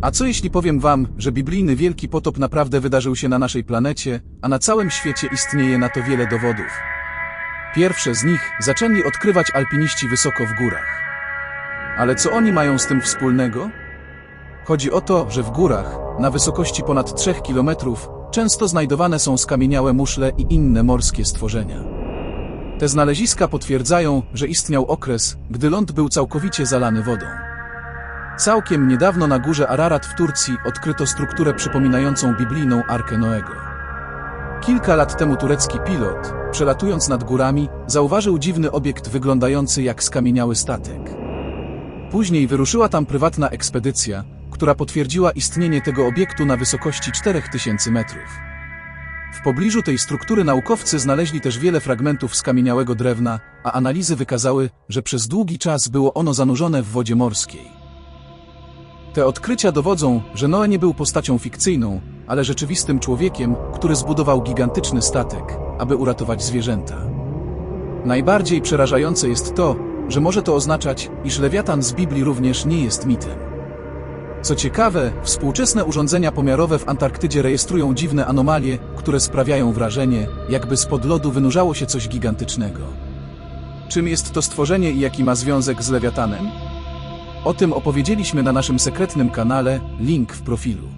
A co jeśli powiem wam, że biblijny wielki potop naprawdę wydarzył się na naszej planecie, a na całym świecie istnieje na to wiele dowodów? Pierwsze z nich zaczęli odkrywać alpiniści wysoko w górach. Ale co oni mają z tym wspólnego? Chodzi o to, że w górach, na wysokości ponad 3 km, często znajdowane są skamieniałe muszle i inne morskie stworzenia. Te znaleziska potwierdzają, że istniał okres, gdy ląd był całkowicie zalany wodą. Całkiem niedawno na górze Ararat w Turcji odkryto strukturę przypominającą biblijną Arkę Noego. Kilka lat temu turecki pilot, przelatując nad górami, zauważył dziwny obiekt wyglądający jak skamieniały statek. Później wyruszyła tam prywatna ekspedycja, która potwierdziła istnienie tego obiektu na wysokości 4000 metrów. W pobliżu tej struktury naukowcy znaleźli też wiele fragmentów skamieniałego drewna, a analizy wykazały, że przez długi czas było ono zanurzone w wodzie morskiej. Te odkrycia dowodzą, że Noe nie był postacią fikcyjną, ale rzeczywistym człowiekiem, który zbudował gigantyczny statek, aby uratować zwierzęta. Najbardziej przerażające jest to, że może to oznaczać, iż lewiatan z Biblii również nie jest mitem. Co ciekawe, współczesne urządzenia pomiarowe w Antarktydzie rejestrują dziwne anomalie, które sprawiają wrażenie, jakby spod lodu wynurzało się coś gigantycznego. Czym jest to stworzenie i jaki ma związek z lewiatanem? O tym opowiedzieliśmy na naszym sekretnym kanale, link w profilu.